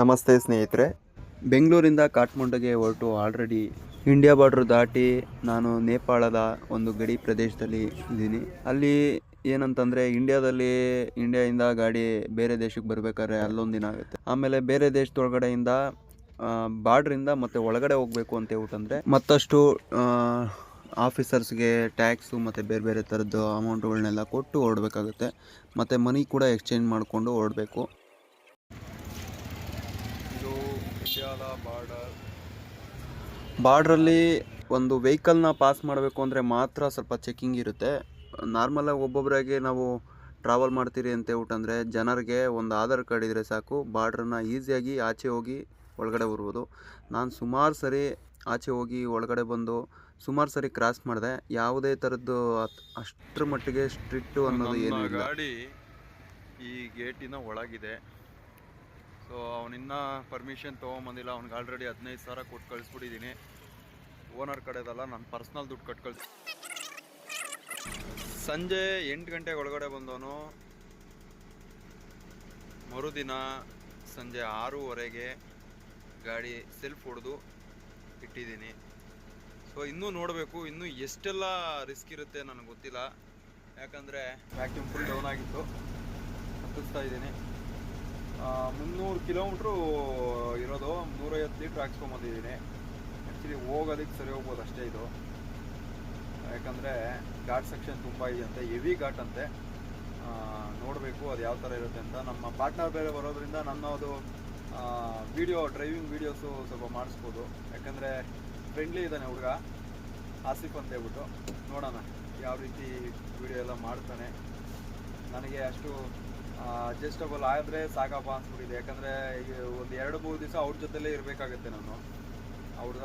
ನಮಸ್ತೆ ಸ್ನೇಹಿತರೆ. ಬೆಂಗಳೂರಿಂದ ಕಾಠ್ಮಂಡುಗೆ ಹೊರಟು ಆಲ್ರೆಡಿ ಇಂಡಿಯಾ ಬಾರ್ಡ್ರ್ ದಾಟಿ ನಾನು ನೇಪಾಳದ ಒಂದು ಗಡಿ ಪ್ರದೇಶದಲ್ಲಿ ಇದ್ದೀನಿ. ಅಲ್ಲಿ ಏನಂತಂದರೆ ಇಂಡಿಯಾದಲ್ಲಿ ಇಂಡಿಯಾದಿಂದ ಗಾಡಿ ಬೇರೆ ದೇಶಕ್ಕೆ ಬರಬೇಕಾದ್ರೆ ಅಲ್ಲೊಂದು ದಿನ ಆಗುತ್ತೆ. ಆಮೇಲೆ ಬೇರೆ ದೇಶದೊಳಗಡೆಯಿಂದ ಬಾರ್ಡ್ರಿಂದ ಮತ್ತು ಒಳಗಡೆ ಹೋಗಬೇಕು ಅಂತ ಹೇಳ್ಬಿಟ್ಟಂದರೆ ಮತ್ತಷ್ಟು ಆಫೀಸರ್ಸ್ಗೆ ಟ್ಯಾಕ್ಸು ಮತ್ತು ಬೇರೆ ಬೇರೆ ಥರದ್ದು ಅಮೌಂಟ್ಗಳನ್ನೆಲ್ಲ ಕೊಟ್ಟು ಹೊರಡಬೇಕಾಗುತ್ತೆ ಮತ್ತು ಮನಿ ಕೂಡ ಎಕ್ಸ್ಚೇಂಜ್ ಮಾಡಿಕೊಂಡು ಹೊರಡಬೇಕು ಇದು ಇಂಡಿಯಾದ ಬಾರ್ಡರ್ ಬಾರ್ಡ್ರಲ್ಲಿ ಒಂದು ವೆಹಿಕಲ್ನ ಪಾಸ್ ಮಾಡಬೇಕು ಅಂದರೆ ಮಾತ್ರ ಸ್ವಲ್ಪ ಚೆಕಿಂಗ್ ಇರುತ್ತೆ. ನಾರ್ಮಲಾಗಿ ಒಬ್ಬೊಬ್ಬರಾಗಿ ನಾವು ಟ್ರಾವೆಲ್ ಮಾಡ್ತೀರಿ ಅಂತ ಹೇಳ್ಬಿಟ್ಟಂದರೆ ಜನರಿಗೆ ಒಂದು ಆಧಾರ್ ಕಾರ್ಡ್ ಇದ್ದರೆ ಸಾಕು ಬಾರ್ಡ್ರನ್ನ ಈಸಿಯಾಗಿ ಆಚೆ ಹೋಗಿ ಒಳಗಡೆ ಬರ್ಬೋದು. ನಾನು ಸುಮಾರು ಸರಿ ಆಚೆ ಹೋಗಿ ಒಳಗಡೆ ಬಂದು ಸುಮಾರು ಸರಿ ಕ್ರಾಸ್ ಮಾಡಿದೆ. ಯಾವುದೇ ಥರದ್ದು ಅಷ್ಟರ ಮಟ್ಟಿಗೆ ಸ್ಟ್ರಿಕ್ಟು ಅನ್ನೋದು ಏನು ಗಾಡಿ ಈ ಗೇಟಿನ ಒಳಗಿದೆ. ಸೊ ಅವನಿನ್ನ ಪರ್ಮಿಷನ್ ತೊಗೊಂಬಂದಿಲ್ಲ. ಅವ್ನಿಗೆ ಆಲ್ರೆಡಿ ಹದಿನೈದು ಸಾವಿರ ಕೊಟ್ಟು ಕಳಿಸ್ಬಿಟ್ಟಿದ್ದೀನಿ ಓನರ್ ಕಡೆದಲ್ಲ ನಾನು ಪರ್ಸ್ನಲ್ ದುಡ್ಡು ಕಟ್ ಕಳಿಸ್ ಸಂಜೆ ಎಂಟು ಗಂಟೆಗೆ ಒಳಗಡೆ ಬಂದವನು. ಮರುದಿನ ಸಂಜೆ ಆರೂವರೆಗೆ ಗಾಡಿ ಸೆಲ್ಫ್ ಹೊಡೆದು ಇಟ್ಟಿದ್ದೀನಿ. ಸೊ ಇನ್ನೂ ನೋಡಬೇಕು. ಇನ್ನೂ ಎಷ್ಟೆಲ್ಲ ರಿಸ್ಕ್ ಇರುತ್ತೆ ನನಗೆ ಗೊತ್ತಿಲ್ಲ. ಯಾಕಂದರೆ ವ್ಯಾಕ್ಯೂಮ್ ಫುಲ್ ಡೌನ್ ಆಗಿತ್ತು. ಹತ್ತಿಸ್ತಾ ಇದ್ದೀನಿ. ಮುನ್ನೂರು ಕಿಲೋಮೀಟ್ರು ಇರೋದು ನೂರೈವತ್ತು ಲೀಟ್ರ್ ಹಾಕ್ಸ್ಕೊಂಬಂದಿದ್ದೀನಿ. ಆ್ಯಕ್ಚುಲಿ ಹೋಗೋದಕ್ಕೆ ಸರಿ ಹೋಗ್ಬೋದು ಅಷ್ಟೇ ಇದು. ಯಾಕಂದರೆ ಘಾಟ್ ಸೆಕ್ಷನ್ ತುಂಬ ಇದೆಯಂತೆ ಹೆವಿ ಘಾಟ್ ಅಂತೆ. ನೋಡಬೇಕು ಅದು ಯಾವ ಥರ ಇರುತ್ತೆ ಅಂತ. ನಮ್ಮ ಪಾರ್ಟ್ನರ್ ಬೇರೆ ಬರೋದ್ರಿಂದ ನನ್ನ ಅದು ವಿಡಿಯೋ ಡ್ರೈವಿಂಗ್ ವೀಡಿಯೋಸು ಸ್ವಲ್ಪ ಮಾಡಿಸ್ಬೋದು. ಯಾಕಂದರೆ ಫ್ರೆಂಡ್ಲಿ ಇದ್ದಾನೆ ಹುಡುಗ. ಆಸಿಫ್ ಅಂತ ಹೇಳ್ಬಿಟ್ಟು. ನೋಡೋಣ, ಯಾವ ರೀತಿ ವಿಡಿಯೋ ಎಲ್ಲ ಮಾಡ್ತಾನೆ. ನನಗೆ ಅಷ್ಟು ಅಡ್ಜಸ್ಟಬಲ್ ಆದರೆ ಸಾಕಪ್ಪ ಅನ್ಸ್ಬಿಟ್ಟಿದೆ. ಯಾಕಂದರೆ ಒಂದು ಎರಡು ಮೂರು ದಿವಸ ಅವ್ರ ಜೊತೆಲೇ ಇರಬೇಕಾಗತ್ತೆ ನಾನು. ಅವ್ರ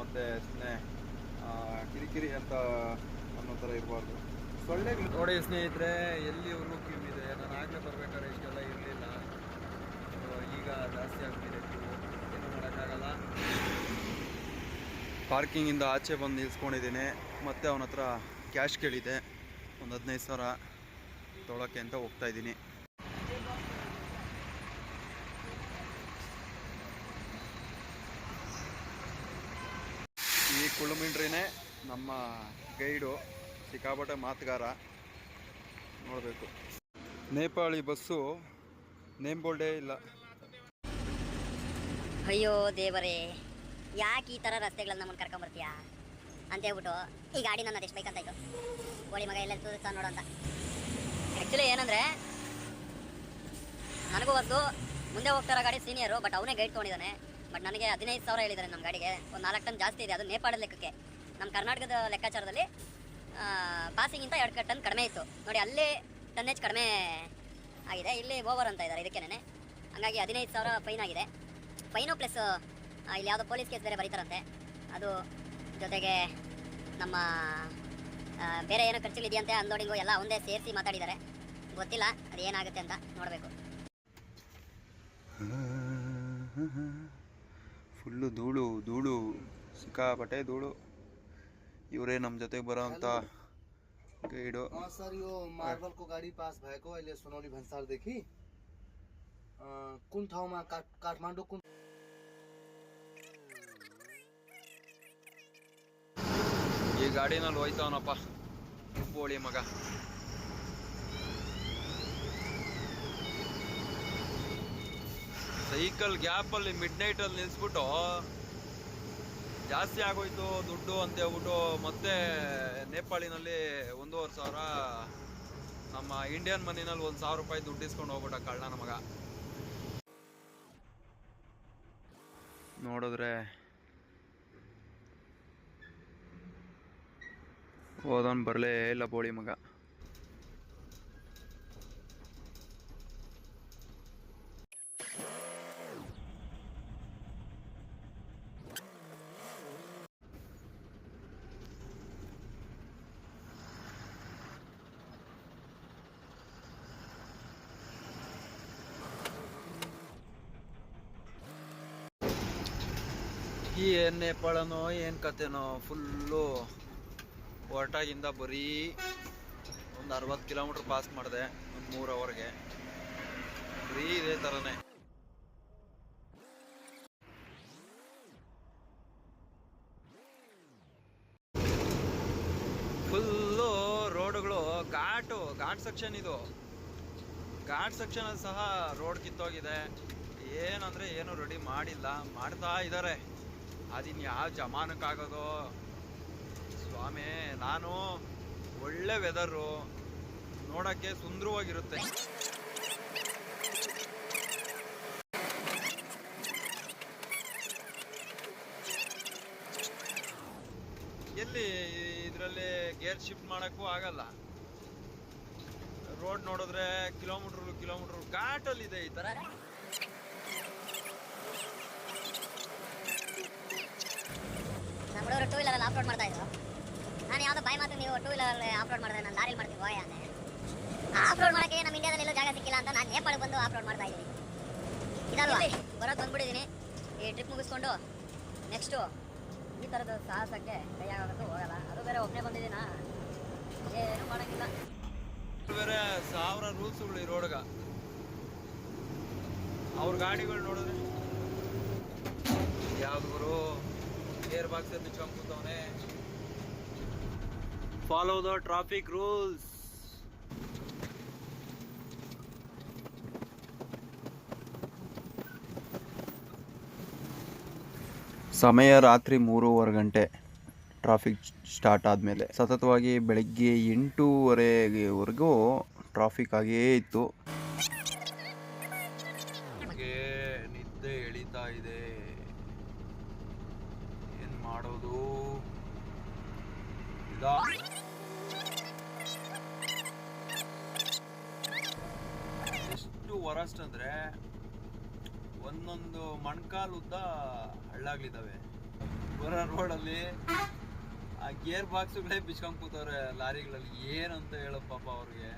ಮತ್ತೆ ಸುಮ್ಮನೆ ಕಿರಿಕಿರಿ ಅಂತ ಅನ್ನೋ ಥರ ಇರಬಾರ್ದು. ಸೊಳ್ಳೆ ನೋಡಿ ಸ್ನೇಹಿತರೆ ಎಲ್ಲಿವರೆಗೂ ಕ್ಯೂ ಇದೆ? ನಾನು ಆಗಲೇ ಬರ್ಬೇಕಾದ್ರೆ ಇಷ್ಟೆಲ್ಲ ಇರಲಿಲ್ಲ. ಈಗ ಜಾಸ್ತಿ ಆಗ್ತಿದೆ ಏನು ಮಾಡೋಕ್ಕಾಗಲ್ಲ. ಪಾರ್ಕಿಂಗಿಂದ ಆಚೆ ಬಂದು ನಿಲ್ಸ್ಕೊಂಡಿದ್ದೀನಿ. ಮತ್ತೆ ಅವನ ಹತ್ರ ಕ್ಯಾಶ್ ಕೇಳಿದೆ. ಒಂದು ಹದಿನೈದು ಸಾವಿರ ತೊಗೊಳಕ್ಕೆ ಅಂತ ಹೋಗ್ತಾ ಈ ಕುಳುಮಿಂಡ್ರಿನೇ ನಮ್ಮ ಗೈಡು, ಸಿಕ್ಕಾಪಟ್ಟೆ ಮಾತುಗಾರ ನೋಡಬೇಕು. ನೇಪಾಳಿ ಬಸ್ಸು ನೇಮ್ ಇಲ್ಲ. ಅಯ್ಯೋ ದೇವರೇ, ಯಾಕೆ ಈ ಥರ ರಸ್ತೆಗಳನ್ನ ನಮ್ಮನ್ನು ಕರ್ಕೊಂಬರ್ತೀಯಾ ಅಂತ ಹೇಳ್ಬಿಟ್ಟು ಈ ಗಾಡಿ ನನ್ನ ಅದೆಷ್ಟು ಬೇಕಂತ ಇತ್ತು ಮಗ ಎಲ್ಲ ತೋರಿಸ್ತಾ ನೋಡೋ ಅಂತ. ಆ್ಯಕ್ಚುಲಿ ಏನಂದರೆ, ನನಗೂ ಒಂದು ಮುಂದೆ ಹೋಗ್ತಾರೆ ಗಾಡಿ ಸೀನಿಯರು ಬಟ್ ಅವನೇ ಗೈಡ್ ತೊಗೊಂಡಿದ್ದಾನೆ. ಬಟ್ ನನಗೆ ಹದಿನೈದು ಸಾವಿರ ಹೇಳಿದ್ದಾರೆ ನಮ್ಮ ಗಾಡಿಗೆ. ಒಂದು ನಾಲ್ಕು ಟನ್ ಜಾಸ್ತಿ ಇದೆ. ಅದು ನೇಪಾಳದ ಲೆಕ್ಕಕ್ಕೆ. ನಮ್ಮ ಕರ್ನಾಟಕದ ಲೆಕ್ಕಾಚಾರದಲ್ಲಿ ಪಾಸಿಂಗಿಂತ ಎರಡು ಟನ್ ಕಡಿಮೆ ಇತ್ತು. ನೋಡಿ, ಅಲ್ಲೇ ಟನ್ನೇಜ್ ಕಡಿಮೆ ಆಗಿದೆ. ಇಲ್ಲಿ ಓವರ್ ಅಂತ ಇದ್ದಾರೆ ಇದಕ್ಕೇನೆ ಹಂಗಾಗಿ ಹದಿನೈದು ಸಾವಿರ ಫೈನ್ ಆಗಿದೆ. ಫೈನು ಪ್ಲಸ್ ಇಲ್ಲಿ ಯಾವುದೋ ಪೊಲೀಸ್ ಕೇಸ್ ಬೇರೆ ಬರೀತಾರಂತೆ. ಅದು ಜೊತೆಗೆ ನಮ್ಮ ಬೇರೆ ಏನೋ ಖರ್ಚುಗಳಿದೆಯಂತೆ ಅನ್ಲೋಡಿಂಗು ಎಲ್ಲ ಒಂದೇ ಸೇರಿಸಿ ಮಾತಾಡಿದ್ದಾರೆ. ಗೊತ್ತಿಲ್ಲ ಅದು ಏನಾಗುತ್ತೆ ಅಂತ ನೋಡಬೇಕು. ಫುಲ್ಲು ಧೂಳು ಧೂಳು ಸಿಕ್ಕಾಪಟ್ಟೆ ಧೂಳು. ಇವರೇ ನಮ್ಮ ಜೊತೆಗೆ ಬರೋ ಅಂತ ಗೈಡು. ಸರ್ ಇವು ಮಾರ್ಬಲ್ ಕೋ ಗಾಡಿ ಪಾಸ್ ಭಯಕೋ ಇಲ್ಲಿ ಸೋನೋಲಿ ಭನ್ಸಾರ್ ದೇಖಿ. ಕುನ್ ಠಾವ್ ಮಾ ಕಾಠ್ಮಾಂಡು ಕುನ್ ಈ ಗಾಡಿನಲ್ಲಿ ಹೋಯ್ತವನಪ್ಪ ಬೋಳಿ ಮಗ. ಸೈಕಲ್ ಗ್ಯಾಪಲ್ಲಿ ಮಿಡ್ ನೈಟಲ್ಲಿ ನಿಲ್ಲಿಸ್ಬಿಟ್ಟು ಜಾಸ್ತಿ ಆಗೋಯ್ತು, ದುಡ್ಡು ಅಂತ ಹೇಳ್ಬಿಟ್ಟು ಮತ್ತೆ ನೇಪಾಳಿನಲ್ಲಿ ಒಂದೂವರೆ ಸಾವಿರ, ನಮ್ಮ ಇಂಡಿಯನ್ ಮನಿನಲ್ಲಿ ಒಂದು ಸಾವಿರ ರೂಪಾಯಿ ದುಡ್ಡು ಇಸ್ಕೊಂಡು ಹೋಗ್ಬಿಟ್ಟ ಕಳ್ಳ ಮಗ. ನೋಡಿದ್ರೆ ಓದೋನ್ ಬರಲೇ ಇಲ್ಲ ಬೋಳಿ ಮಗ. ಏನ್ ನೇಪಾಳನೋ, ಏನ್ ಕತೆನೋ ಫುಲ್ಲು ಹೊರಟಾಗಿಂದ ಬರೀ ಒಂದು ಅರವತ್ತು ಕಿಲೋಮೀಟರ್ ಪಾಸ್ ಮಾಡಿದೆ, ಒಂದು ಮೂರು ಅವರ್ಗೆ ಬರೀ ಇದೇ ತರನೇ. ಫುಲ್ಲು ರೋಡ್ಗಳು ಘಾಟು, ಘಾಟ್ ಸೆಕ್ಷನ್ ಇದು. ಘಾಟ್ ಸೆಕ್ಷನಲ್ಲಿ ಸಹ ರೋಡ್ ಕಿತ್ತೋಗಿದೆ. ಏನಂದ್ರೆ ಏನು ರೆಡಿ ಮಾಡಿಲ್ಲ, ಮಾಡ್ತಾ ಇದ್ದಾರೆ ಅದಿನ್ ಯಾವ ಜಮಾನಕ್ಕಾಗೋದು? ಸ್ವಾಮಿ, ನಾನು ಒಳ್ಳೆ ವೆದರು ನೋಡಕ್ಕೆ ಸುಂದರವಾಗಿರುತ್ತೆ. ಎಲ್ಲಿ ಇದರಲ್ಲಿ ಗೇರ್ ಶಿಫ್ಟ್ ಮಾಡೋಕ್ಕೂ ಆಗಲ್ಲ. ರೋಡ್ ನೋಡಿದ್ರೆ ಕಿಲೋಮೀಟ್ರ್ ಕಿಲೋಮೀಟ್ರ್ ಘಾಟಲ್ಲಿದೆ ಈ ತರ ನಮ್ಮ ರೋಡ್ ಮಾಡ್ತಾ ಇದ್ರು. ನಾನು ಯಾವುದೋ ಬಾಯಿ ಮಾತು ನೀವು ಟೂ ವೀಲರ್ ಅಪ್ಲೋಡ್ ಮಾಡಿದೆ ಮಾಡಿದ್ರೆ ನಾನು ಲಾರಿಲಿ ಮಾಡ್ತೀನಿ ಹೋಯ ಅಂದೆ ಅಪ್ಲೋಡ್ ಮಾಡೋಕ್ಕೆ ನಮ್ಮ ಇಂಡಿಯಾದಲ್ಲಿ ಎಲ್ಲೂ ಜಾಗ ಸಿಕ್ಕಿಲ್ಲ ಅಂತ ನಾನು ನೇಪಾಳಕ್ಕೆ ಬಂದು ಅಪ್ಲೋಡ್ ಮಾಡ್ತಾ ಇದ್ದೀನಿ. ಇದಲ್ವಾ? ಬರೋದು ಬಂದ್ಬಿಟ್ಟಿದ್ದೀನಿ. ಈ ಟ್ರಿಪ್ ಮುಗಿಸ್ಕೊಂಡು ನೆಕ್ಸ್ಟು ಈ ಥರದ ಸಾಹಸಕ್ಕೆ ಕೈ ಆಗೋದು ಹೋಗಲ್ಲ. ಅದು ಬೇರೆ ಒಬ್ಬನೇ ಬಂದಿದ್ದೀನ? ಏನು ಮಾಡೋಕ್ಕಿಲ್ಲ. ಬೇರೆ ಸಾವಿರ ರೂಲ್ಸ್ಗಳು ಈ ರೋಡ್ಗ ಅವ್ರ ಗಾಡಿಗಳು ನೋಡಿದ್ರೆ ಯಾವ್ದು ಫಾಲೋ ದ ಟ್ರಾಫಿಕ್ ರೂಲ್ಸ್ ಸಮಯ ರಾತ್ರಿ ಮೂರುವರೆ ಗಂಟೆ. ಟ್ರಾಫಿಕ್ ಸ್ಟಾರ್ಟ್ ಆದಮೇಲೆ. ಸತತವಾಗಿ ಬೆಳಗ್ಗೆ ಎಂಟೂವರೆವರೆಗೂ ಟ್ರಾಫಿಕ್ ಆಗೇ ಇತ್ತು ನನಗೆ ನಿದ್ದೆ ಎಳಿತಾ ಇದೆ ಏನ್ ಮಾಡೋದು ಇದಾ ಎಷ್ಟು ವರಸ್ಟ್ ಅಂದ್ರೆ ಒಂದೊಂದು ಉದ್ದ ಹಳ್ಳಾಗ್ಲಿದ್ದಾವೆ. ಬರೋ ರೋಡಲ್ಲಿ ಆ ಗೇರ್ ಬಾಕ್ಸ್ಗಳೇ ಬಿಚ್ಕೊಂಡ್ ಕೂತವ್ರೆ ಲಾರಿಗಳಲ್ಲಿ. ಏನಂತ ಹೇಳೋ ಪಾಪ ಅವ್ರಿಗೆ.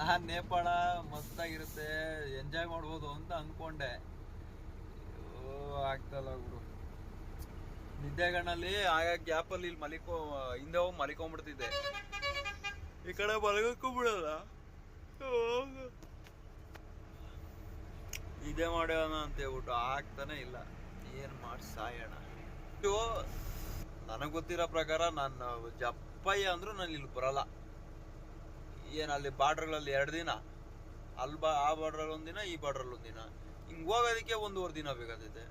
ನಾನು ನೇಪಾಳ ಮಸ್ತಾಗಿರುತ್ತೆ ಎಂಜಾಯ್ ಮಾಡ್ಬೋದು ಅಂತ ಅನ್ಕೊಂಡೆ. ಅಯ್ಯೋ, ಆಗ್ತಲ್ಲ ಗುರು. ನಿದ್ದೆಗಣ್ಣಲ್ಲಿ ಆಗ ಗ್ಯಾಪಲ್ಲಿ ಇಲ್ಲಿ ಮಲಿಕೋ ಹಿಂದೆ ಹೋಗಿ ಮಲಿಕೊಂಡ್ಬಿಡ್ತಿದ್ದೆ. ಈ ಕಡೆ ಮಲಗಕ್ಕೂ ಬಿಡಲ್ಲ. ಇದೇ ಮಾಡೋಣ ಅಂತ ಹೇಳ್ಬಿಟ್ಟು ಆಗ್ತಾನೆ ಇಲ್ಲ. ಏನು ಮಾಡಿ ಸಾಯೋಣ ಇದು ನನಗೆ ಗೊತ್ತಿರೋ ಪ್ರಕಾರ ನಾನು ಜಪ್ಪಯ್ಯ ಅಂದರೂ ನಾನು ಇಲ್ಲಿ ಬರಲ್ಲ. ಏನ್ ಅಲ್ಲಿ ಬಾರ್ಡ್ರ್ಗಳಲ್ಲಿ ಎರಡು ದಿನ? ಅಲ್ಲಿ ಬಾ, ಆ ಬಾರ್ಡ್ರಲ್ಲಿ ಒಂದಿನ ಈ ಬಾರ್ಡ್ರಲ್ಲಿ ಒಂದಿನ ಹಿಂಗ್ ಹೋಗೋದಕ್ಕೆ ಒಂದೂವರೆ ದಿನ ಬೇಕಾಗ್ತೈತೆ.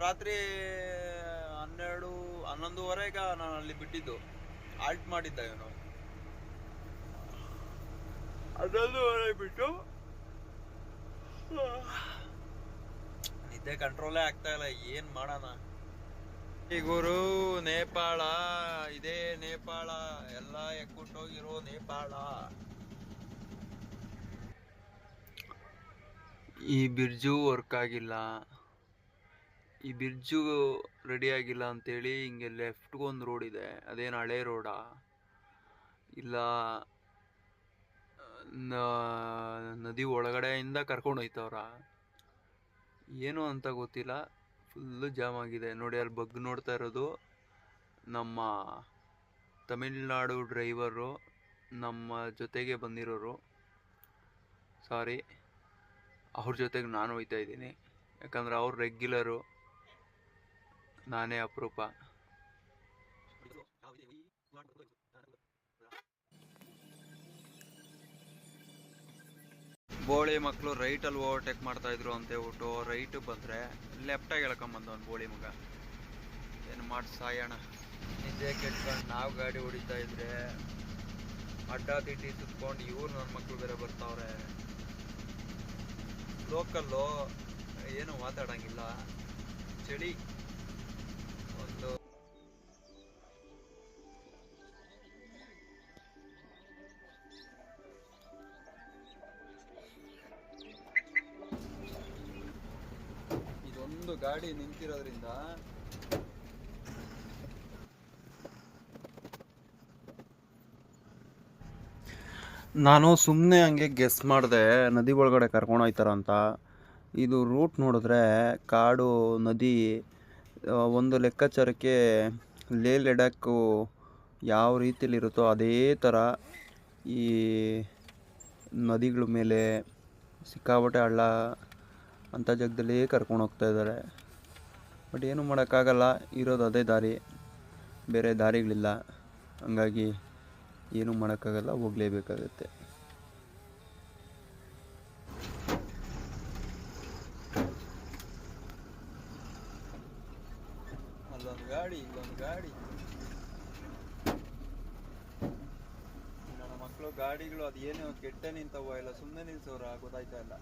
ರಾತ್ರಿ ಹನ್ನೆರಡು ಹನ್ನೊಂದುವರೆಗೆ ನಾನು ಅಲ್ಲಿ ಬಿಟ್ಟಿದ್ದು. ಆಲ್ಟ್ ಮಾಡಿದ್ದ ಇವನು. ಹನ್ನೊಂದುವರೆ ಬಿಟ್ಟು ನಿದ್ದೆ ಕಂಟ್ರೋಲೇ ಆಗ್ತಾ ಇಲ್ಲ, ಏನ್ ಮಾಡೋಣ? ಗುರು ನೇಪಾಳ, ಇದೇ ನೇಪಾಳ, ಎಲ್ಲ ಎಕ್ಕುಟ್ಟೋಗಿರೋ ನೇಪಾಳ. ಈ ಬಿರ್ಜು ವರ್ಕ್ ಆಗಿಲ್ಲ. ಈ ಬಿರ್ಜು ರೆಡಿ ಆಗಿಲ್ಲ ಅಂತೇಳಿ ಹಿಂಗೆ ಲೆಫ್ಟ್ಗೊಂದು ರೋಡ್ ಇದೆ, ಅದೇನು ಹಳೆ ರೋಡಾ ಇಲ್ಲ ನದಿ ಒಳಗಡೆಯಿಂದ ಕರ್ಕೊಂಡು ಹೋಯ್ತವ್ರ. ಏನು ಅಂತ ಗೊತ್ತಿಲ್ಲ. ಫುಲ್ಲು ಜಾಮ್ ಆಗಿದೆ. ನೋಡಿ, ಅಲ್ಲಿ ಬಗ್ ನೋಡ್ತಾ ಇರೋದು ನಮ್ಮ ತಮಿಳ್ನಾಡು ಡ್ರೈವರು ನಮ್ಮ ಜೊತೆಗೆ ಬಂದಿರೋರು. ಸಾರಿ ಅವ್ರ ಜೊತೆಗೆ ನಾನು ಹೋಯ್ತಾ ಇದ್ದೀನಿ. ಯಾಕಂದ್ರೆ ಅವ್ರು ರೆಗ್ಯುಲರು ನಾನೇ ಅಪರೂಪ. ಬೋಳಿ ಮಕ್ಕಳು ರೈಟಲ್ಲಿ ಓವರ್ಟೇಕ್ ಮಾಡ್ತಾ ಇದ್ರು ಅಂತ ಹೇಳ್ಬಿಟ್ಟು ರೈಟ್ ಬಂದ್ರೆ ಲೆಫ್ಟಾಗಿ ಹೇಳ್ಕೊಂಬಂದ ಒಂದು ಬೋಳಿ ಮಗ. ಏನು ಮಾಡಿ ಸಾಯೋಣ ನಿದ್ದೆ ಕೆಟ್ಕೊಂಡು ನಾವು ಗಾಡಿ ಹೊಡಿತಾ ಇದ್ರೆ ಅಡ್ಡ ತಿಟ್ಟಿ ಸುತ್ಕೊಂಡು ಇವ್ರು ನನ್ನ ಮಕ್ಕಳು ಬೇರೆ ಬರ್ತಾವ್ರೆ. ಲೋಕಲ್ಲು ಏನು ಮಾತಾಡಂಗಿಲ್ಲ. ಚಳಿ ಗಾಡಿ ನಿಂತಿರೋದ್ರಿಂದ ನಾನು ಸುಮ್ಮನೆ ಹಂಗೆ ಗೆಸ್ ಮಾಡಿದೆ, ನದಿ ಒಳಗಡೆ ಕರ್ಕೊಂಡು ಹೋಯ್ತಾರ ಅಂತ. ಇದು ರೂಟ್ ನೋಡಿದ್ರೆ ಕಾಡು, ನದಿ ಒಂದು ಲೆಕ್ಕಾಚಾರಕ್ಕೆ ಲೇ ಲಡಾಖು ಯಾವ ರೀತಿಯಲ್ಲಿರುತ್ತೋ ಅದೇ ಥರ ಈ ನದಿಗಳ ಮೇಲೆ ಸಿಕ್ಕಾಪಟ್ಟೆ ಹಳ್ಳ ಅಂಥ ಜಾಗದಲ್ಲಿ ಕರ್ಕೊಂಡು ಹೋಗ್ತಾ ಇದ್ದಾರೆ. ಬಟ್ ಏನು ಮಾಡೋಕ್ಕಾಗಲ್ಲ, ಇರೋದು ಅದೇ ದಾರಿ. ಬೇರೆ ದಾರಿಗಳಿಲ್ಲ. ಹಂಗಾಗಿ ಏನೂ ಮಾಡೋಕ್ಕಾಗಲ್ಲ, ಹೋಗಲೇಬೇಕಾಗತ್ತೆ. ಗಾಡಿ, ಇಲ್ಲೊಂದು ಗಾಡಿ. ಮಕ್ಕಳು ಗಾಡಿಗಳು, ಅದು ಏನೇ ಒಂದು ಕೆಟ್ಟ ನಿಂತವ ಇಲ್ಲ ಸುಮ್ಮನೆ ನಿಲ್ಸೋರು ಗೊತ್ತಾಯ್ತಾ ಇಲ್ಲ.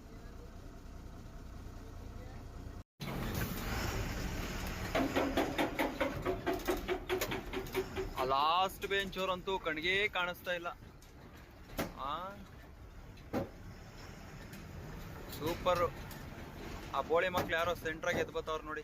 ಲಾಸ್ಟ್ ಅಂತೂ ಕಣ್ಗೆ ಕಾಣಿಸ್ತಾ ಇಲ್ಲ. ಆ ಸೂಪರ್ ಆ ಬೋಳಿ ಮಕ್ಳು ಯಾರೋ ಸೆಂಟ್ರಾಗಿ ಎದ್ಬತ್ತವ್ರು ನೋಡಿ.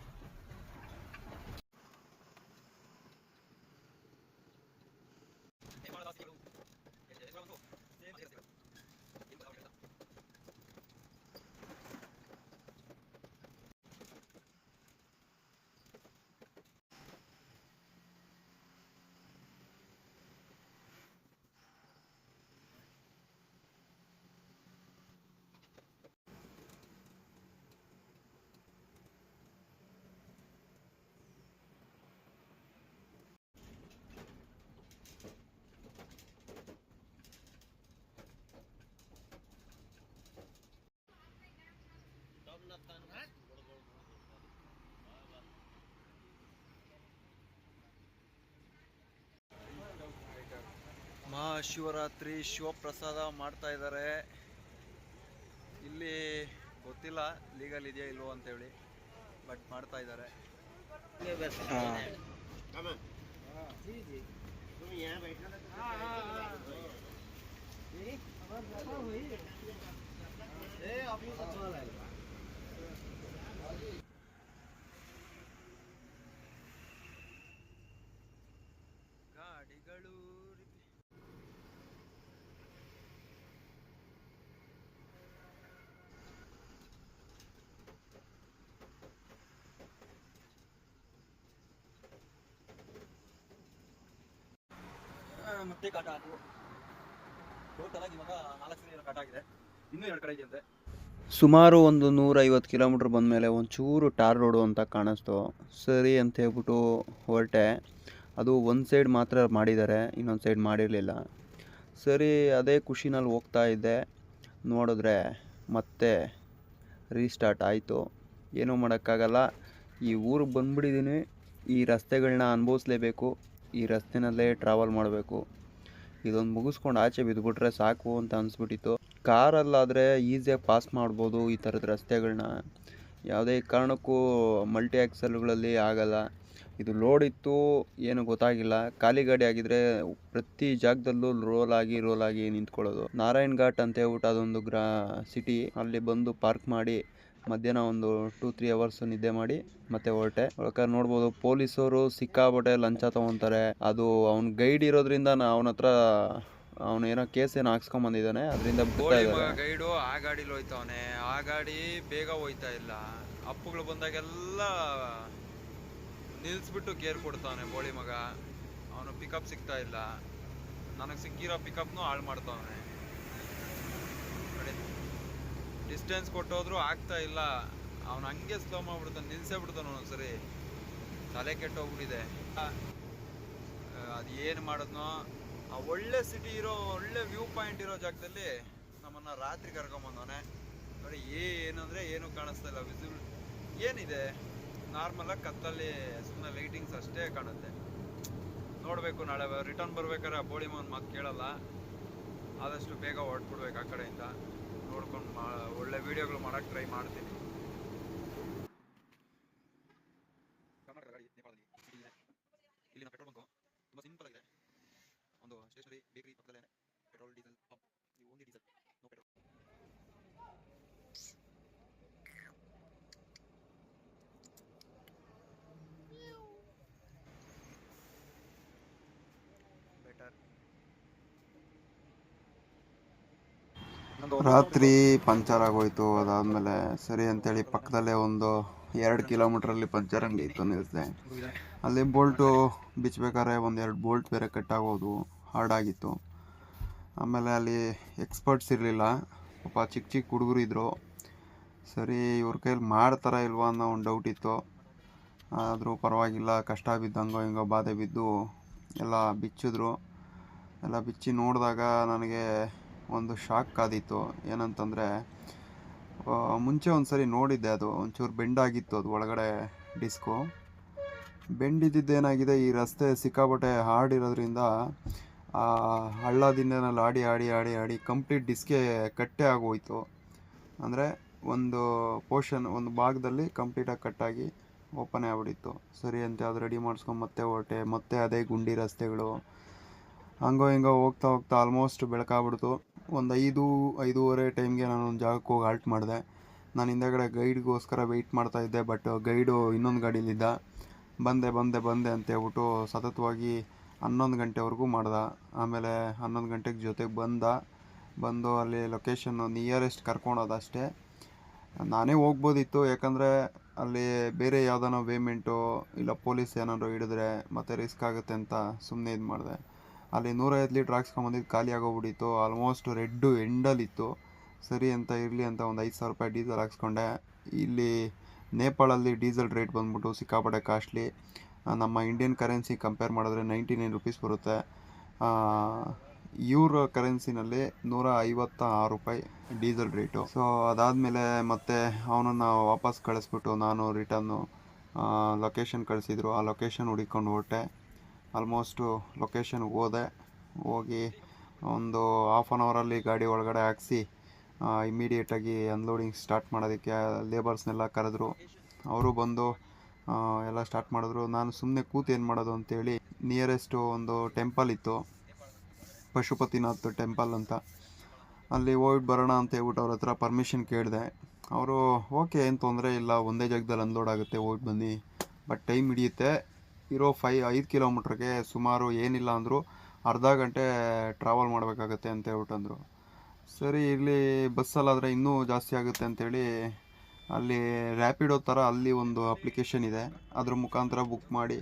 ಮಹಾಶಿವರಾತ್ರಿ ಶಿವಪ್ರಸಾದ ಮಾಡ್ತಾ ಇದ್ದಾರೆ. ಇಲ್ಲಿ ಗೊತ್ತಿಲ್ಲ ಲೀಗಲ್ ಇದೆಯಾ ಇಲ್ವೋ ಅಂತೇಳಿ ಬಟ್ ಮಾಡ್ತಾ ಇದ್ದಾರೆ. ಗಾಡಿಗಳು ಮತ್ತೆ ಕಾಟ ಆಯ್ತು ಟೋಟಲ್ ಆಗಿ ಇವಾಗ ನಾಲ್ಕು ಸರಿ ಕಾಟ ಆಗಿದೆ. ಇನ್ನೂ ಎರಡು ಕಡೆ ಇದೆಯಂತೆ ಸುಮಾರು ಒಂದು ನೂರೈವತ್ತು ಕಿಲೋಮೀಟ್ರ್ ಬಂದಮೇಲೆ ಒಂಚೂರು ಟಾರ್ ರೋಡು ಅಂತ ಕಾಣಿಸ್ತು. ಸರಿ ಅಂತ ಹೇಳ್ಬಿಟ್ಟು ಹೊರಟೆ. ಅದು ಒಂದು ಸೈಡ್ ಮಾತ್ರ ಮಾಡಿದ್ದಾರೆ, ಇನ್ನೊಂದು ಸೈಡ್ ಮಾಡಿರಲಿಲ್ಲ. ಸರಿ, ಅದೇ ಖುಷಿನಲ್ಲಿ ಹೋಗ್ತಾ ಇದ್ದೆ. ನೋಡಿದ್ರೆ ಮತ್ತೆ ರೀಸ್ಟಾರ್ಟ್ ಆಯಿತು. ಏನೂ ಮಾಡೋಕ್ಕಾಗಲ್ಲ. ಈ ಊರಿಗೆ ಬಂದ್ಬಿಟ್ಟಿದ್ದೀನಿ. ಈ ರಸ್ತೆಗಳನ್ನ ಅನುಭವಿಸ್ಲೇಬೇಕು. ಈ ರಸ್ತೆನಲ್ಲೇ ಟ್ರಾವೆಲ್ ಮಾಡಬೇಕು. ಇದೊಂದು ಮುಗಿಸ್ಕೊಂಡು ಆಚೆ ಬಿದ್ದುಬಿಟ್ರೆ ಸಾಕು ಅಂತ ಅನಿಸ್ಬಿಟ್ಟಿತ್ತು. ಕಾರಲ್ಲಾದರೆ ಈಸಿಯಾಗಿ ಪಾಸ್ ಮಾಡ್ಬೋದು ಈ ಥರದ ರಸ್ತೆಗಳನ್ನ ಯಾವುದೇ ಕಾರಣಕ್ಕೂ ಮಲ್ಟಿ ಆಕ್ಸಲ್ಗಳಲ್ಲಿ ಆಗಲ್ಲ. ಇದು ಲೋಡ್ ಇತ್ತು, ಏನು ಗೊತ್ತಾಗಿಲ್ಲ. ಖಾಲಿ ಗಾಡಿ ಆಗಿದ್ರೆ ಪ್ರತಿ ಜಾಗದಲ್ಲೂ ರೋಲ್ ಆಗಿ ರೋಲ್ ಆಗಿ ನಿಂತ್ಕೊಳ್ಳೋದು. ನಾರಾಯಣ್ ಘಾಟ್ ಅಂತ ಹೇಳ್ಬಿಟ್ಟು ಅದೊಂದು ಗ್ರಾ ಸಿಟಿ ಅಲ್ಲಿ ಬಂದು ಪಾರ್ಕ್ ಮಾಡಿ ಮಧ್ಯಾಹ್ನ ಒಂದು ಟೂ ತ್ರೀ ಅವರ್ಸ್ ನಿದ್ದೆ ಮಾಡಿ ಮತ್ತೆ ಹೊರಟೆ. ಒಳಕ ನೋಡ್ಬೋದು ಪೊಲೀಸರು ಸಿಕ್ಕಾಬಟ್ಟೆ ಲಂಚ ತಗೊಂತಾರೆ. ಅದು ಅವ್ನ ಗೈಡ್ ಇರೋದ್ರಿಂದ ನಾ ಅವನ ಹತ್ರ ಅವನೇನೋ ಏನೋ ಕೇಸ್ ಏನೋ ಹಾಕ್ಸ್ಕೊಂಡ್ ಬಂದಿದ್ದಾನೆ. ಅದರಿಂದ ಗೈಡು ಆ ಗಾಡಿಲಿ ಹೋಯ್ತವನೆ ಆ ಗಾಡಿ ಬೇಗ ಹೋಯ್ತಾ ಇಲ್ಲ. ಅಪ್ಪುಗಳು ಬಂದಾಗೆಲ್ಲ ನಿಲ್ಸ್ಬಿಟ್ಟು ಕೇರ್ ಕೊಡ್ತಾವನೆ ಬೋಳಿ ಮಗ. ಅವನು ಪಿಕಪ್ ಸಿಗ್ತಾ ಇಲ್ಲ. ನನಗೆ ಸಿಕ್ಕಿರೋ ಪಿಕಪ್ನು ಹಾಳು ಮಾಡ್ತಾವನೆ ನೋಡಿ ಡಿಸ್ಟೆನ್ಸ್ ಕೊಟ್ಟೋದ್ರು ಆಗ್ತಾ ಇಲ್ಲ. ಅವನು ಹಂಗೆ ಸ್ಲೋ ಮಾಡ್ಬಿಡ್ತಾನೆ, ನಿಲ್ಸೇ ಬಿಡ್ತಾನೆ ಒಂದೊಂದ್ಸರಿ ತಲೆ ಕೆಟ್ಟೋಗ್ಬಿಟ್ಟಿದೆ. ಅದು ಏನು ಮಾಡಿದ್ನೋ, ಆ ಒಳ್ಳೆ ಸಿಟಿ ಇರೋ, ಒಳ್ಳೆ ವ್ಯೂ ಪಾಯಿಂಟ್ ಇರೋ ಜಾಗದಲ್ಲಿ ನಮ್ಮನ್ನ ರಾತ್ರಿ ಕರ್ಕೊಂಬಂದವನೆ. ನೋಡಿ ಏನಂದ್ರೆ ಏನು ಕಾಣಿಸ್ತಾ ಇಲ್ಲ ವಿಸಿಬಲ್ ಏನಿದೆ? ನಾರ್ಮಲಾಗಿ ಕತ್ತಲ್ಲಿ ಸುಮ್ಮನೆ ಲೈಟಿಂಗ್ಸ್ ಅಷ್ಟೇ ಕಾಣುತ್ತೆ. ನೋಡಬೇಕು ನಾಳೆ ರಿಟರ್ನ್ ಬರ್ಬೇಕಾದ್ರೆ ಬೋಳಿ ಮಾತು ಕೇಳಲ್ಲ. ಆದಷ್ಟು ಬೇಗ ಹೊರಟ್ಬಿಡ್ಬೇಕು ಆ ಕಡೆಯಿಂದ. ನೋಡ್ಕೊಂಡು ಮಾ ಒಳ್ಳೆ ವಿಡಿಯೋಗಳು ಮಾಡೋಕ್ಕೆ ಟ್ರೈ ಮಾಡ್ತೀನಿ ಕರ್ನಾಟಕ ಗಾಡಿ ನೇಪಾಳದಲ್ಲಿ ಇಲ್ಲಿದೆ ಇಲ್ಲಿನ ಪೆಟ್ರೋಲ್ ಬಂಕು ತುಂಬ ಸಿಂಪಲ್ ಆಗಿದೆ ಒಂದು ಸ್ಟೇಷನರಿ ಬೇಕರಿ ಪಕ್ಕದಲ್ಲೇ ಪೆಟ್ರೋಲ್ ಡೀಸೆಲ್ ಪಂಪ್ ನೀವು only diesel no petrol better ರಾತ್ರಿ ಪಂಚರ್ ಆಗೋಯ್ತು, ಅದಾದಮೇಲೆ ಸರಿ ಅಂತೇಳಿ ಪಕ್ಕದಲ್ಲೇ ಒಂದು ಎರಡು ಕಿಲೋಮೀಟ್ರಲ್ಲಿ ಪಂಚರ್ ಅಂಗಡಿ ಇತ್ತು ನಿಲ್ಲಿಸಿದೆ ಅಲ್ಲಿ ಬೋಲ್ಟು ಬಿಚ್ಚಬೇಕಾದ್ರೆ ಒಂದೆರಡು ಬೋಲ್ಟ್ ಬೇರೆ ಕಟ್ಟಾಗೋದು ಹಾರ್ಡಾಗಿತ್ತು. ಆಮೇಲೆ ಅಲ್ಲಿ ಎಕ್ಸ್ಪರ್ಟ್ಸ್ ಇರಲಿಲ್ಲ, ಪಾಪ ಚಿಕ್ಕ ಚಿಕ್ಕ ಹುಡುಗರು ಇದ್ದರು ಸರಿ, ಇವ್ರ ಕೈಲಿ ಮಾಡ್ತಾರಾ ಇಲ್ವಾ ಅನ್ನೋ ಒಂದು ಡೌಟ್ ಇತ್ತು. ಆದರೂ ಪರವಾಗಿಲ್ಲ, ಕಷ್ಟ ಬಿದ್ದು ಹಂಗೋ ಹಿಂಗೋ ಬಾಧೆ ಬಿದ್ದು ಎಲ್ಲ ಬಿಚ್ಚಿದ್ರು. ಎಲ್ಲ ಬಿಚ್ಚಿ ನೋಡಿದಾಗ ನನಗೆ ಒಂದು ಶಾಕ್ ಆದಿತ್ತು ಏನಂತಂದರೆ ಮುಂಚೆ ಒಂದು ಸರಿ ನೋಡಿದ್ದೆ ಅದು. ಒಂಚೂರು ಬೆಂಡಾಗಿತ್ತು ಅದು ಒಳಗಡೆ ಡಿಸ್ಕು ಬೆಂಡಿದ್ದೇನಾಗಿದೆ ಈ ರಸ್ತೆ ಸಿಕ್ಕಾಪಟ್ಟೆ ಹಾಡಿರೋದ್ರಿಂದ ಹಳ್ಳದಿಂದನಲ್ಲಿ ಆಡಿ ಆಡಿ ಆಡಿ ಆಡಿ ಕಂಪ್ಲೀಟ್ ಡಿಸ್ಕೇ ಕಟ್ಟೆ ಆಗೋಯ್ತು. ಅಂದರೆ, ಒಂದು ಪೋರ್ಷನ್ ಒಂದು ಭಾಗದಲ್ಲಿ ಕಂಪ್ಲೀಟಾಗಿ ಕಟ್ಟಾಗಿ ಓಪನ್ ಆಗ್ಬಿಟ್ಟಿತ್ತು. ಸರಿ ಅಂತ ಅದು ರೆಡಿ ಮಾಡಿಸ್ಕೊಂಡು ಮತ್ತೆ ಹೊರಟೆ. ಮತ್ತೆ ಅದೇ ಗುಂಡಿ ರಸ್ತೆಗಳು. ಹಂಗೋ, ಹಿಂಗೋ ಹೋಗ್ತಾ ಹೋಗ್ತಾ ಆಲ್ಮೋಸ್ಟ್ ಬೆಳಕಾಗ್ಬಿಡ್ತು. ಒಂದು ಐದು, ಐದೂವರೆ ಟೈಮ್ಗೆ ನಾನು ಒಂದು ಜಾಗಕ್ಕೆ ಹೋಗಿ ಹಾಲ್ಟ್ ಮಾಡಿದೆ. ನಾನು ಹಿಂದೆಗಡೆ ಗೈಡ್ಗೋಸ್ಕರ ವೆಯ್ಟ್ ಮಾಡ್ತಾ ಇದ್ದೆ ಬಟ್ ಗೈಡು ಇನ್ನೊಂದು ಗಾಡೀಲಿದ್ದ ಬಂದೆ ಬಂದೆ ಬಂದೆ ಅಂತ ಹೇಳ್ಬಿಟ್ಟು ಸತತವಾಗಿ ಹನ್ನೊಂದು ಗಂಟೆವರೆಗೂ ಮಾಡ್ದ. ಆಮೇಲೆ ಹನ್ನೊಂದು ಗಂಟೆಗೆ ಜೊತೆಗೆ ಬಂದ. ಬಂದು ಅಲ್ಲಿ ಲೊಕೇಶನ್ನು ನಿಯರೆಸ್ಟ್ ಕರ್ಕೊಂಡೋದಷ್ಟೇ ನಾನೇ ಹೋಗ್ಬೋದಿತ್ತು, ಯಾಕಂದರೆ ಅಲ್ಲಿ ಬೇರೆ ಯಾವುದಾನ ವೇಮೆಂಟು ಇಲ್ಲ ಪೊಲೀಸ್ ಏನಾದ್ರು ಹಿಡಿದ್ರೆ ಮತ್ತೆ ರಿಸ್ಕ್ ಆಗುತ್ತೆ ಅಂತ ಸುಮ್ಮನೆ ಇದು ಮಾಡಿದೆ. ಅಲ್ಲಿ ನೂರೈವತ್ತು ಲೀಟ್ರ್ ಹಾಕ್ಸ್ಕೊಂಬಂದಿದ್ದು ಖಾಲಿ ಆಗೋಗ್ಬಿಟ್ಟಿತ್ತು. ಆಲ್ಮೋಸ್ಟ್ ರೆಡ್ಡು ಎಂಡಲ್ಲಿತ್ತು. ಸರಿ ಅಂತ ಇರಲಿ ಅಂತ ಒಂದು ಐದು ಸಾವಿರ ರೂಪಾಯಿ ಡೀಸೆಲ್ ಹಾಕ್ಸ್ಕೊಂಡೆ. ಇಲ್ಲಿ ನೇಪಾಳಲ್ಲಿ ಡೀಸೆಲ್ ರೇಟ್ ಬಂದ್ಬಿಟ್ಟು ಸಿಕ್ಕಾಪಟ್ಟೆ ಕಾಸ್ಟ್ಲಿ. ನಮ್ಮ ಇಂಡಿಯನ್ ಕರೆನ್ಸಿ ಕಂಪೇರ್ ಮಾಡಿದ್ರೆ ನೈಂಟಿ ನೈನ್ ರುಪೀಸ್ ಬರುತ್ತೆ. ಇವ್ರ ಕರೆನ್ಸಿನಲ್ಲಿ ನೂರ ಐವತ್ತ ಆರು ರೂಪಾಯಿ ಡೀಸೆಲ್ ರೇಟು. ಸೊ ಅದಾದಮೇಲೆ ಮತ್ತೆ ಅವನನ್ನು ವಾಪಸ್ ಕಳಿಸ್ಬಿಟ್ಟು ನಾನು ರಿಟರ್ನು ಲೊಕೇಶನ್ ಕಳಿಸಿದ್ರು. ಆ ಲೊಕೇಶನ್ ಹುಡುಕೊಂಡು ಹೊರಟೆ. ಆಲ್ಮೋಸ್ಟು ಲೊಕೇಶನ್ಗೆ ಹೋದೆ. ಹೋಗಿ ಒಂದು ಹಾಫ್ ಆನ್ ಅವರಲ್ಲಿ ಗಾಡಿ ಒಳಗಡೆ ಹಾಕ್ಸಿ ಇಮ್ಮಿಡಿಯೇಟಾಗಿ ಅನ್ಲೋಡಿಂಗ್ ಸ್ಟಾರ್ಟ್ ಮಾಡೋದಕ್ಕೆ ಲೇಬರ್ಸ್ನೆಲ್ಲ ಕರೆದ್ರು. ಅವರು ಬಂದು ಎಲ್ಲ ಸ್ಟಾರ್ಟ್ ಮಾಡಿದ್ರು. ನಾನು ಸುಮ್ಮನೆ ಕೂತು ಏನು ಮಾಡೋದು ಅಂತೇಳಿ ನಿಯರೆಸ್ಟು ಒಂದು ಟೆಂಪಲ್ ಇತ್ತು. ಪಶುಪತಿನಾಥ್ ಟೆಂಪಲ್ ಅಂತ. ಅಲ್ಲಿ ಹೋಗ್ಬಿಟ್ಟು ಬರೋಣ ಅಂತ ಹೇಳ್ಬಿಟ್ಟು ಅವ್ರ ಹತ್ರ ಪರ್ಮಿಷನ್ ಕೇಳಿದೆ. ಅವರು ಓಕೆ ಏನು ತೊಂದರೆ ಇಲ್ಲ, ಒಂದೇ ಜಾಗದಲ್ಲಿ ಅನ್ಲೋಡ್ ಆಗುತ್ತೆ ಹೋಗ್ಬಿಟ್ಟು ಬನ್ನಿ. ಬಟ್ ಟೈಮ್ ಹಿಡಿಯುತ್ತೆ. ಇರೋ ಫೈ ಐದು ಕಿಲೋಮೀಟ್ರಿಗೆ ಸುಮಾರು ಏನಿಲ್ಲ ಅಂದರು ಅರ್ಧ ಗಂಟೆ ಟ್ರಾವೆಲ್ ಮಾಡಬೇಕಾಗತ್ತೆ ಅಂತ ಹೇಳ್ಬಿಟ್ಟು ಅಂದರು ಸರಿ ಇಲ್ಲಿ ಬಸ್ಸಲ್ಲಾದರೆ ಇನ್ನೂ ಜಾಸ್ತಿ ಆಗುತ್ತೆ ಅಂಥೇಳಿ ಅಲ್ಲಿ ರ್ಯಾಪಿಡೋ ಥರ ಅಲ್ಲಿ ಒಂದು ಅಪ್ಲಿಕೇಶನ್ ಇದೆ. ಅದ್ರ ಮುಖಾಂತರ ಬುಕ್ ಮಾಡಿ,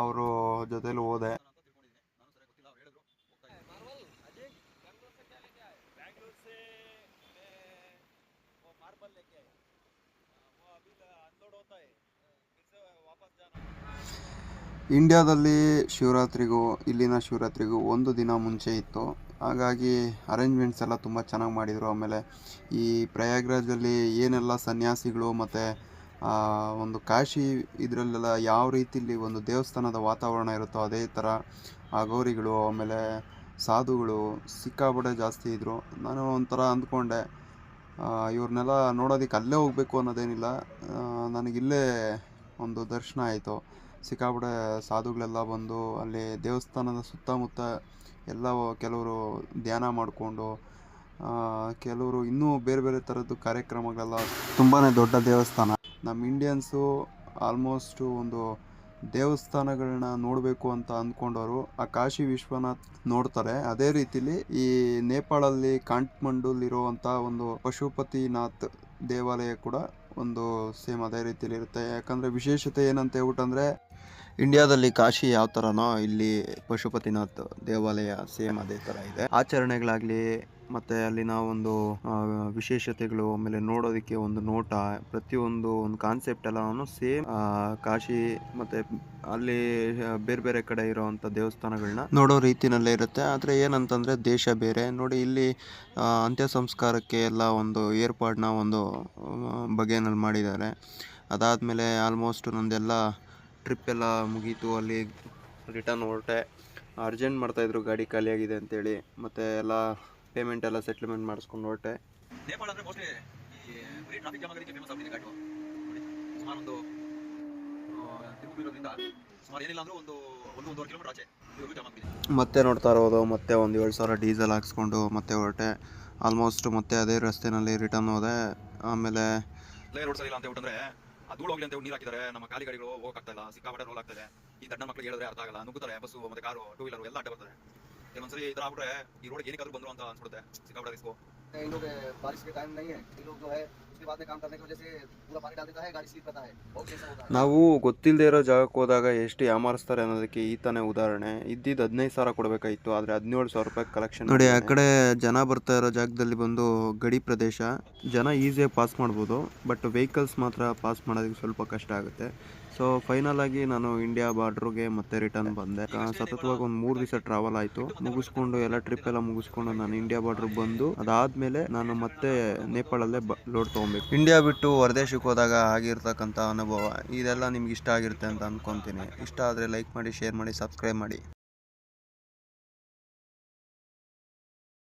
ಅವರು ಜೊತೇಲಿ ಹೋದೆ. ಇಂಡ್ಯಾದಲ್ಲಿ ಶಿವರಾತ್ರಿಗೂ ಇಲ್ಲಿನ ಶಿವರಾತ್ರಿಗೂ ಒಂದು ದಿನ ಮುಂಚೆ ಇತ್ತು. ಹಾಗಾಗಿ ಅರೇಂಜ್ಮೆಂಟ್ಸ್ ಎಲ್ಲ ತುಂಬ ಚೆನ್ನಾಗಿ ಮಾಡಿದರು. ಆಮೇಲೆ ಈ ಪ್ರಯಾಗ್ರಾಜಲ್ಲಿ ಏನೆಲ್ಲ ಸನ್ಯಾಸಿಗಳು ಮತ್ತು ಒಂದು ಕಾಶಿ ಇದರಲ್ಲೆಲ್ಲ ಯಾವ ರೀತಿಲಿ ಒಂದು ದೇವಸ್ಥಾನದ ವಾತಾವರಣ ಇರುತ್ತೋ ಅದೇ ಥರ ಅಘೋರಿಗಳು ಆಮೇಲೆ ಸಾಧುಗಳು ಸಿಕ್ಕಾಪಟ್ಟೆ ಜಾಸ್ತಿ ಇದ್ದರು ನಾನು ಒಂಥರ ಅಂದ್ಕೊಂಡೆ ಇವ್ರನ್ನೆಲ್ಲ ನೋಡೋದಕ್ಕೆ ಅಲ್ಲೇ ಹೋಗಬೇಕು ಅನ್ನೋದೇನಿಲ್ಲ. ಆ, ನನಗಿಲ್ಲೇ ಒಂದು ದರ್ಶನ ಆಯಿತು. ಸಿಕ್ಕಾಪಟ್ಟೆ ಸಾಧುಗಳೆಲ್ಲ ಬಂದು ಅಲ್ಲಿ ದೇವಸ್ಥಾನದ ಸುತ್ತಮುತ್ತ ಎಲ್ಲ ಕೆಲವರು ಧ್ಯಾನ ಮಾಡಿಕೊಂಡು ಕೆಲವರು ಇನ್ನೂ ಬೇರೆ ಬೇರೆ ಥರದ್ದು ಕಾರ್ಯಕ್ರಮಗಳೆಲ್ಲ ತುಂಬಾ ದೊಡ್ಡ ದೇವಸ್ಥಾನ. ನಮ್ಮ ಇಂಡಿಯನ್ಸು ಆಲ್ಮೋಸ್ಟು ಒಂದು ದೇವಸ್ಥಾನಗಳನ್ನ ನೋಡಬೇಕು ಅಂತ ಅಂದ್ಕೊಂಡವರು. ಆ ಕಾಶಿ ವಿಶ್ವನಾಥ್ ನೋಡ್ತಾರೆ. ಅದೇ ರೀತಿಲಿ ಈ ನೇಪಾಳಲ್ಲಿ ಕಾಂಟ್ಮಂಡುಲಿರುವಂಥ ಒಂದು ಪಶುಪತಿನಾಥ್ ದೇವಾಲಯ ಕೂಡ ಒಂದು ಸೇಮ್ ಅದೇ ರೀತಿಯಲ್ಲಿ ಇರುತ್ತೆ. ಯಾಕಂದರೆ ವಿಶೇಷತೆ ಏನಂತ ಹೇಳ್ಬಿಟ್ಟಂದ್ರೆ ಇಂಡಿಯಾದಲ್ಲಿ ಕಾಶಿ ಯಾವ ಥರನೋ, ಇಲ್ಲಿ ಪಶುಪತಿನಾಥ್ ದೇವಾಲಯ ಸೇಮ್ ಅದೇ ಥರ ಇದೆ. ಆಚರಣೆಗಳಾಗಲಿ ಮತ್ತು ಅಲ್ಲಿನ ಒಂದು ವಿಶೇಷತೆಗಳು ಆಮೇಲೆ ನೋಡೋದಕ್ಕೆ ಒಂದು ನೋಟ, ಪ್ರತಿಯೊಂದು ಒಂದು ಕಾನ್ಸೆಪ್ಟ್ ಎಲ್ಲಾನು ಸೇಮ್ ಕಾಶಿ ಮತ್ತೆ ಅಲ್ಲಿ ಬೇರೆ ಬೇರೆ ಕಡೆ ಇರುವಂತ ದೇವಸ್ಥಾನಗಳನ್ನ ನೋಡೋ ರೀತಿನಲ್ಲೇ ಇರುತ್ತೆ. ಆದರೆ ಏನಂತಂದರೆ ದೇಶ ಬೇರೆ. ನೋಡಿ ಇಲ್ಲಿ ಅಂತ್ಯ ಸಂಸ್ಕಾರಕ್ಕೆ ಎಲ್ಲ ಒಂದು ಏರ್ಪಾಡನ್ನ ಒಂದು ಬಗೆನಲ್ಲಿ ಮಾಡಿದ್ದಾರೆ. ಅದಾದಮೇಲೆ ಆಲ್ಮೋಸ್ಟ್ ನಂದೆಲ್ಲ ಟ್ರಿಪ್ ಎಲ್ಲ ಮುಗೀತು. ಅಲ್ಲಿ ರಿಟರ್ನ್ ಹೊರಟೆ. ಅರ್ಜೆಂಟ್ ಮಾಡ್ತಾಯಿದ್ರು ಗಾಡಿ ಖಾಲಿಯಾಗಿದೆ ಅಂತೇಳಿ. ಮತ್ತು ಎಲ್ಲ ಪೇಮೆಂಟ್ ಎಲ್ಲ ಸೆಟ್ಲ್ಮೆಂಟ್ ಮಾಡಿಸ್ಕೊಂಡು ಹೊರಟೆ. ನೇಪಾಳ ಅಂದ್ರೆ ಮೋಸ್ಟ್ಲಿ ಈ ಬರೀ ಟ್ರಾಫಿಕ್ ಜಾಮ್ ಆಗೋದಕ್ಕೆ ಫೇಮಸ್ ಆಗ್ಬಿಟ್ಟಿದೆ ಘಾಟು ನೋಡಿ ಸುಮಾರು ಒಂದು ತಿರುಗು ಇರೋದ್ರಿಂದ ಸುಮಾರು ಏನಿಲ್ಲ ಅಂದ್ರೂ ಒಂದು ಒಂದು ಒಂದೂವರೆ ಕಿಲೋಮೀಟರ್ ಆಚೆ ಇವಾಗ ಜಾಮ್ ಮತ್ತೆ ನೋಡ್ತಾ ಇರೋದು ಮತ್ತೆ ಒಂದು ಏಳು ಸಾವಿರ ಡೀಸೆಲ್ ಹಾಕ್ಸ್ಕೊಂಡು ಮತ್ತೆ ಹೊರಟೆ. ಆಲ್ಮೋಸ್ಟ್ ಮತ್ತೆ ಅದೇ ರಸ್ತೆನಲ್ಲಿ ರಿಟರ್ನ್ ಹೋದೆ. ಆಮೇಲೆ ಲೇ ರೋಡ್ ಸರಿ ಇಲ್ಲ ಅಂತ ಆ ಧೂಳು ಹೋಗ್ಲಿ ಅಂತ ನೀರು ಹಾಕಿದ್ದಾರೆ. ನಮ್ಮ ಖಾಲಿ ಗಾಡಿಗಳು ಹೋಗಕ್ಕಾಗ್ತಾ ಇಲ್ಲ ಸಿಕ್ಕಾಪಟ್ಟೆ ರೋಲ್ ಆಗ್ತದೆ ಈ ದಣ್ಣ ಮಕ್ಕಳಿಗೆ ಹೇಳಿದ್ರೆ ಅರ್ಥ ಆಗಲ್ಲ. ನುಗ್ಗುತ್ತಾರೆ ಬಸ್ಸು ಮತ್ತೆ ಕಾರು ಟೂ ವೀಲರ್ ಎಲ್ಲ ಅಡ್ಡ ಬರ್ತಾರೆ ಕೆಲವೊಂದ್ಸರಿ ಈ ತರ ಆಗ್ಬಿಟ್ರೆ ಈ ರೋಡ್ ಏನಕ್ಕಾದ್ರೂ ಬಂದ್ರು ಅಂತ ಅನ್ಸ್ಬಿಡುತ್ತೆ ಸಿಕ್ಕಾಪಟ್ಟೆ ರಿಸ್ಕು इन लोग अ, बारिश के टाइम नहीं है ये लोग जो है उसके बाद में काम करने की वजह से पूरा पानी डाल देता है गाड़ी स्लिप करता है बहुत कैसा होता है ನಾವು ಗೊತ್ತಿಲ್ಲದೆ ಇರೋ ಜಾಗಕ್ಕೆ ಹೋದಾಗ ಎಷ್ಟು ಯಾಮಾರಿಸ್ತಾರೆ ಅನ್ನೋದಕ್ಕೆ ಈ ತಾನೇ ಉದಾಹರಣೆ ಇದ್ದಿದ್ದು ಹದಿನೈದು ಸಾವಿರ ಕೊಡಬೇಕಾಗಿತ್ತು ಆದರೆ ಹದಿನೇಳು ಸಾವಿರ ರೂಪಾಯಿ ಕಲೆಕ್ಷನ್ ನೋಡಿ ಆ ಕಡೆ ಜನ ಬರ್ತಾ ಇರೋ ಜಾಗದಲ್ಲಿ ಬಂದು ಗಡಿ ಪ್ರದೇಶ ಜನ ಈಸಿಯಾಗಿ ಪಾಸ್ ಮಾಡ್ಬೋದು ಬಟ್ ವೆಹಿಕಲ್ಸ್ ಮಾತ್ರ ಪಾಸ್ ಮಾಡೋದಕ್ಕೆ ಸ್ವಲ್ಪ ಕಷ್ಟ ಆಗುತ್ತೆ ಸೊ ಫೈನಲ್ ಆಗಿ ನಾನು ಇಂಡಿಯಾ ಬಾರ್ಡ್ರಿಗೆ ಮತ್ತೆ ರಿಟರ್ನ್ ಬಂದೆ. ಸತತವಾಗಿ ಒಂದು ಮೂರು ದಿವಸ ಟ್ರಾವೆಲ್ ಆಯಿತು. ಮುಗಿಸ್ಕೊಂಡು ಎಲ್ಲ ಟ್ರಿಪ್ ಎಲ್ಲ ಮುಗಿಸ್ಕೊಂಡು ನಾನು ಇಂಡಿಯಾ ಬಾರ್ಡರ್ ಬಂದು, ಅದಾದ್ಮೇಲೆ ನಾನು ಮತ್ತೆ ನೇಪಾಳಲ್ಲೇ ಲೋಡ್ ತೊಗೊಬೇಕು. ಇಂಡಿಯಾ ಬಿಟ್ಟು ಹೊರದೇಶಕ್ಕೆ ಹೋದಾಗ ಆಗಿರ್ತಕ್ಕಂಥ ಅನುಭವ, ಇದೆಲ್ಲ ನಿಮ್ಗೆ ಇಷ್ಟ ಆಗಿರುತ್ತೆ ಅಂತ ಅನ್ಕೊಂತೀನಿ. ಇಷ್ಟ ಆದರೆ ಲೈಕ್ ಮಾಡಿ ಶೇರ್ ಮಾಡಿ ಸಬ್ಸ್ಕ್ರೈಬ್ ಮಾಡಿ.